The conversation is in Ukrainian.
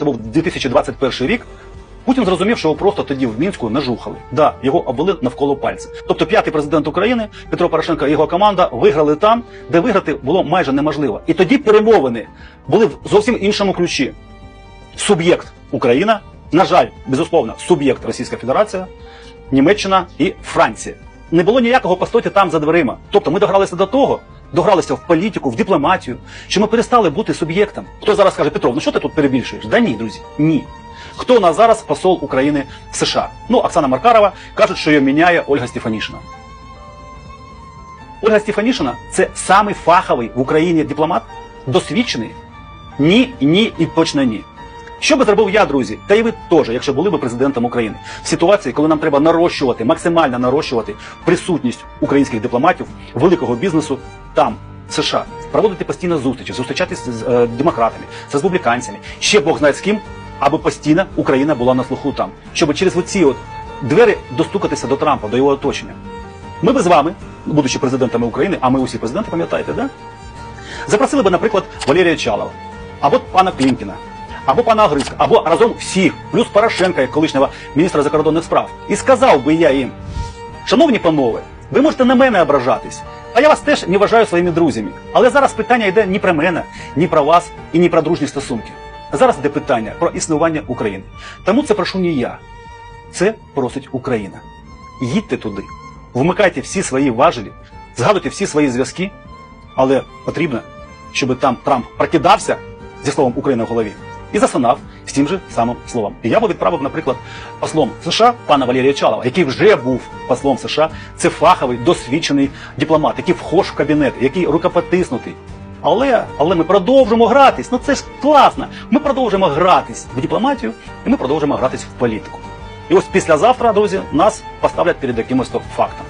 Це був 2021 рік. Путін зрозумів, що його просто тоді в мінську нажухали. Да, його обвели навколо пальця. Тобто п'ятий президент України Петро Порошенко і його команда виграли там, де виграти було майже неможливо. І тоді перемовини були в зовсім іншому ключі. Суб'єкт Україна, на жаль, безусловно, суб'єкт Російська Федерація, Німеччина і Франція. Не було ніякого постоті там за дверима. Тобто ми догралися до того, догралися в політику, в дипломатію, що ми перестали бути суб'єктом. Хто зараз каже, Петров, ну що ти тут перебільшуєш? Да ні, друзі, ні. Хто у нас зараз посол України в США? Ну, Оксана Маркарова кажуть, що її міняє Ольга Стефанішина. Ольга Стефанішина це самий фаховий в Україні дипломат, досвідчений. Ні, ні і точно ні. Що би зробив я, друзі, та і ви теж, якщо були б президентом України, в ситуації, коли нам треба нарощувати, максимально нарощувати присутність українських дипломатів, великого бізнесу там, США, проводити постійно зустрічі, зустрічатися з е, демократами, з республіканцями, ще Бог знає з ким, аби постійно Україна була на слуху там, щоб через оці от двері достукатися до Трампа, до його оточення. Ми би з вами, будучи президентами України, а ми усі президенти, пам'ятаєте, да? Запросили би, наприклад, Валерія Чалова, або пана Клімкіна, або пана Грицька, або разом всіх, плюс Порошенка, як колишнього міністра закордонних справ. І сказав би я їм, шановні панове, ви можете на мене ображатись, а я вас теж не вважаю своїми друзями. Але зараз питання йде ні про мене, ні про вас і ні про дружні стосунки. Зараз йде питання про існування України. Тому це прошу не я. Це просить Україна. Їдьте туди, вмикайте всі свої важелі, згадуйте всі свої зв'язки, але потрібно, щоб там Трамп прокидався зі словом Україна в голові і засинав з тим же самим словом. І я би відправив, наприклад, послом США пана Валерія Чалова, який вже був послом США. Це фаховий, досвідчений дипломат, який вхож в кабінет, який рукопотиснутий. Але, але ми продовжимо гратись. Ну це ж класно. Ми продовжимо гратись в дипломатію, і ми продовжимо гратись в політику. І ось післязавтра, друзі, нас поставлять перед якимось фактом.